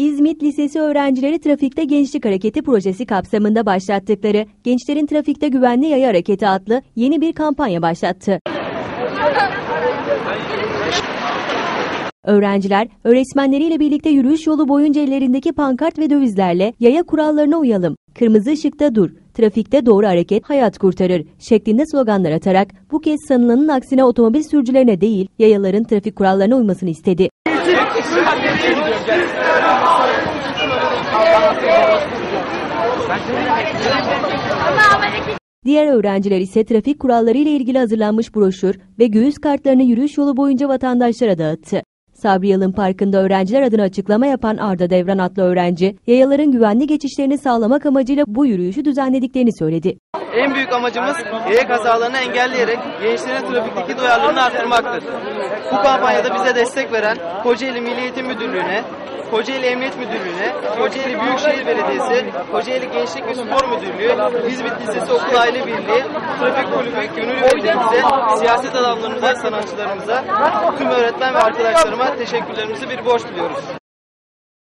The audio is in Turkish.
İzmit Lisesi öğrencileri Trafikte Gençlik Hareketi projesi kapsamında başlattıkları Gençlerin Trafikte Güvenli Yaya Hareketi adlı yeni bir kampanya başlattı. Öğrenciler, öğretmenleriyle birlikte yürüyüş yolu boyunca ellerindeki pankart ve dövizlerle yaya kurallarına uyalım, kırmızı ışıkta dur, trafikte doğru hareket hayat kurtarır şeklinde sloganlar atarak bu kez sanılanın aksine otomobil sürücülerine değil yayaların trafik kurallarına uymasını istedi. Diğer öğrenciler ise trafik kuralları ile ilgili hazırlanmış broşür ve göğüs kartlarını yürüyüş yolu boyunca vatandaşlara dağıttı. Sabri Yalın Parkı'nda öğrenciler adına açıklama yapan Arda Devran adlı öğrenci, yayaların güvenli geçişlerini sağlamak amacıyla bu yürüyüşü düzenlediklerini söyledi. En büyük amacımız yaya kazalarını engelleyerek gençlerin trafikteki duyarlılığını arttırmaktır. Bu kampanyada bize destek veren Kocaeli Milli Eğitim Müdürlüğü'ne, Kocaeli Emniyet Müdürlüğü'ne, Kocaeli Büyükşehir Belediyesi, Kocaeli Gençlik ve Spor Müdürlüğü, İzmit Lisesi Okul Aile Birliği, Trafik Kulübü, gönül üyelerimize, siyaset adamlarımıza, sanatçılarımıza, tüm öğretmen ve arkadaşlarıma teşekkürlerimizi bir borç biliyoruz.